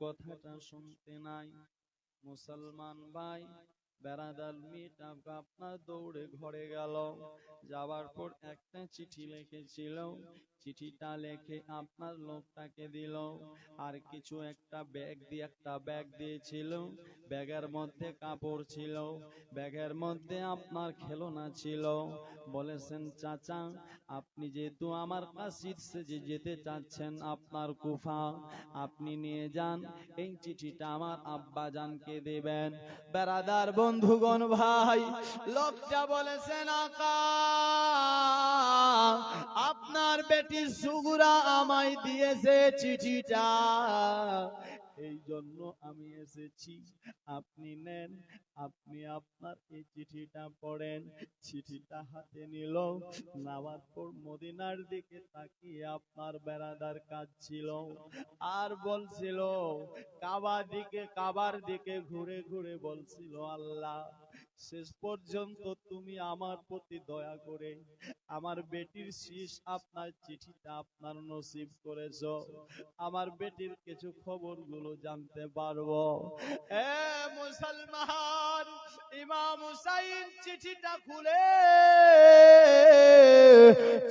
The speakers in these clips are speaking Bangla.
কথাটা শুনতে নাই। মুসলমান ভাই, বেড়াদার মেয়েটা আপনার দৌড়ে ঘরে গেল। যাওয়ার পর একটা চিঠি লিখেছিল চিঠিটা লেখে আপনার লোকটাকে দিল। আর কিছু একটা ব্যাগ দিয়ে একটা ব্যাগ দিয়েছিল। ব্যাগের মধ্যে কাপড় ছিল। ব্যাগের মধ্যে আপনার খেলনা ছিল। বলেছেন, চাচা, আপনি যেহেতু আমার কাছে যেতে চাচ্ছেন আপনার কুফা, আপনি নিয়ে যান। এই চিঠিটা আমার আব্বা জানকে দেবেন। বেড়াদার বন্ধুগণ, ভাই, লোকটা বলেছেন, আকা, আপনার বেটি সুগুরা আমায় দিয়েছে চিঠিটা। এই জন্য আমি এসেছি। আপনি নেন, আপনি আপনার এই চিঠিটা পড়েন। চিঠিটা হাতে নিল। পর মদিনার দিকে তাকিয়ে আপনার বেড়াদার কাজ ছিল। আর বলছিল, কাবা দিকে, কাবার দিকে ঘুরে ঘুরে বলছিল, আল্লাহ শেষ পর্যন্ত তুমি আমার প্রতি দয়া করে আমার বেটির শীষ আপনার চিঠিটা আপনার নসিব করেছ। আমার বেটির কিছু খবরগুলো জানতে পারব। মুসলমান, ইমাম হুসাইন চিঠিটা খুলে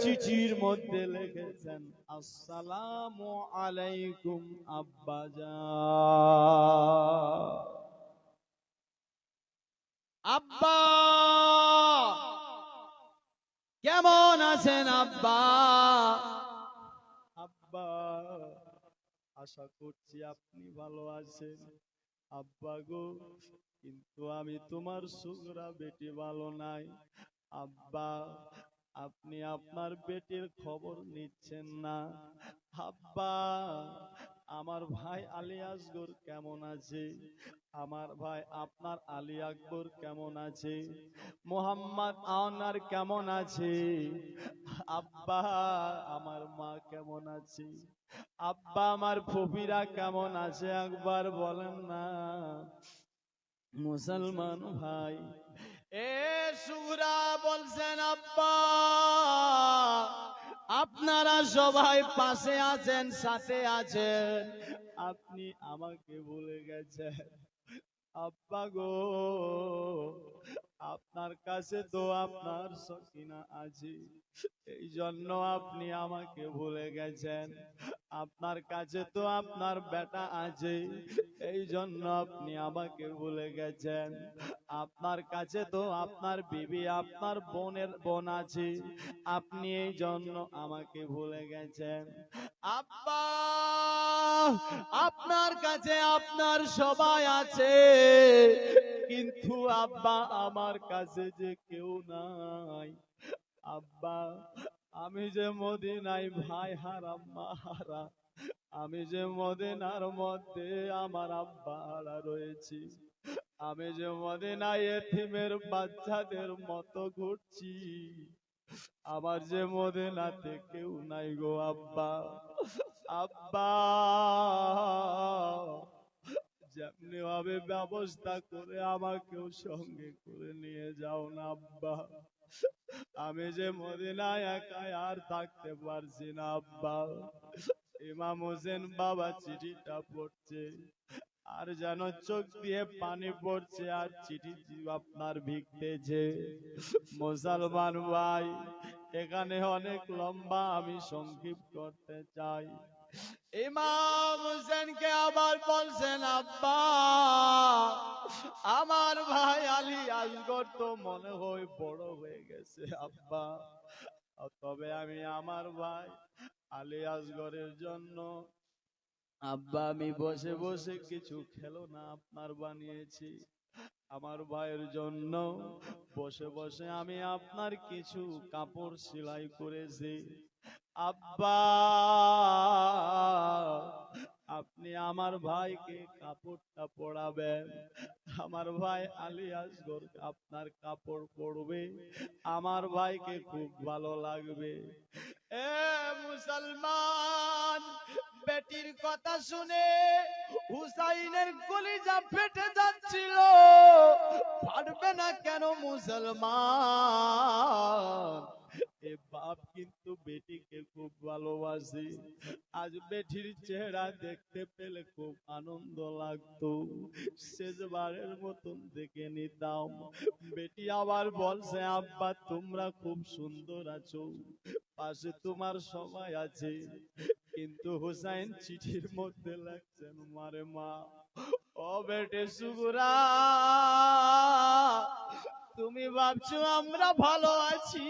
চিঠির মধ্যে লিখেছেন, আসসালামু আলাইকুম আব্বাজান আব্বা! কেমন আছেন আব্বা? আব্বা, আশা করছি আপনি ভালো আছেন। আব্বা গো, কিন্তু আমি তোমার সুগরা বেটি ভালো নাই। আব্বা, আপনি আপনার বেটির খবর নিচ্ছেন না। আব্বা আমার ভাই আলী আসগর কেমন আছে? আমার ভাই আপনার আলী আকবর কেমন আছে? মোহাম্মদ আওনার কেমন আছে? আব্বা, আমার মা কেমন আছে? আব্বা, আমার ফফিরা কেমন আছে? একবার বলেন না। মুসলমান ভাই, এ সুরা বলছেন, আব্বা। সবাই পাশে আছেন, সাথে আছেন। আপনি আমাকে ভুলে গেছেন। আব্বা গো, আপনার কাছে তো আপনার সকিনা আছে। এই জন্য আপনি আমাকে ভুলে গেছেন। আপনার কাছে তো আপনার বেটা আছে। এই জন্য আপনি আমাকে ভুলে গেছেন। আপনার কাছে তো আপনার বিবি, আপনার বোনের বোন আছে। আপনি এই জন্য আমাকে ভুলে গেছেন। আব্বা, আপনার কাছে আপনার সবাই আছে। কিন্তু আব্বা, আমার কাছে যে কেউ নাই। আব্বা আমি যে মদিনায় ভাই হারাম মা হারা, আমি যে মদিনার মধ্যে আমার আব্বা রয়েছি। আমি যে মদিনায় এতিমের বাচ্চাদের মতো ঘুরছি। আমার যে মদিনাতে কেউ নাই গো আব্বা। আব্বা, যেমনি ভাবে ব্যবস্থা করে আমাকেও সঙ্গে করে নিয়ে যাও না আব্বা। আমি যে মদিনায় একাই আর থাকতে পারছি না, আব্বা। ইমাম হোসেন বাবা চিঠিটা পড়ছে, আর যেন চোখ দিয়ে পানি পড়ছে আর চিঠি আপনার ভিগতেছে মুসলমান ভাই এখানে অনেক লম্বা আমি সংক্ষিপ করতে চাই। ইমাম হোসেনকে আবার বলছেন, আব্বা, আমার ভাই আলী আসগর তো মনে হয় বড় হয়ে গেছে, আব্বা। তবে আমি আমার ভাই আলী আসগরের জন্য আব্বা আমি বসে বসে কিছু খেলো না আপনার বানিয়েছি। আমার ভাইয়ের জন্য বসে বসে আমি আপনার কিছু কাপড় সেলাই করেছি। আব্বা আপনি আমার ভাইকে কাপড়টা পরাবেন। আমার ভাই আলী আসগর আপনার কাপড় পরবে। আমার ভাইকে খুব ভালো লাগবে। এ মুসলমান বেটির কথা শুনে হুসাইনের কলিজা ফেটে যাচ্ছিল। ফাটবে না কেন মুসলমান? এ বাপ কিন্তু বেটিকে খুব ভালোবাসে। আজ বেটির চেহারা দেখতে পেলে খুব আনন্দ লাগতো। শেষবারের মতন দেখে নিতাম। বেটি আবার বলছে, আব্বা, তোমরা খুব সুন্দর আছো। পাশে তোমার সবাই আছে। কিন্তু হুসাইন চিঠির মধ্যে লাগছেন মারে মা, ও বেটে সুগুরা, তুমি ভাবছ আমরা ভালো আছি?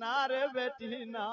না রে বেটি, না।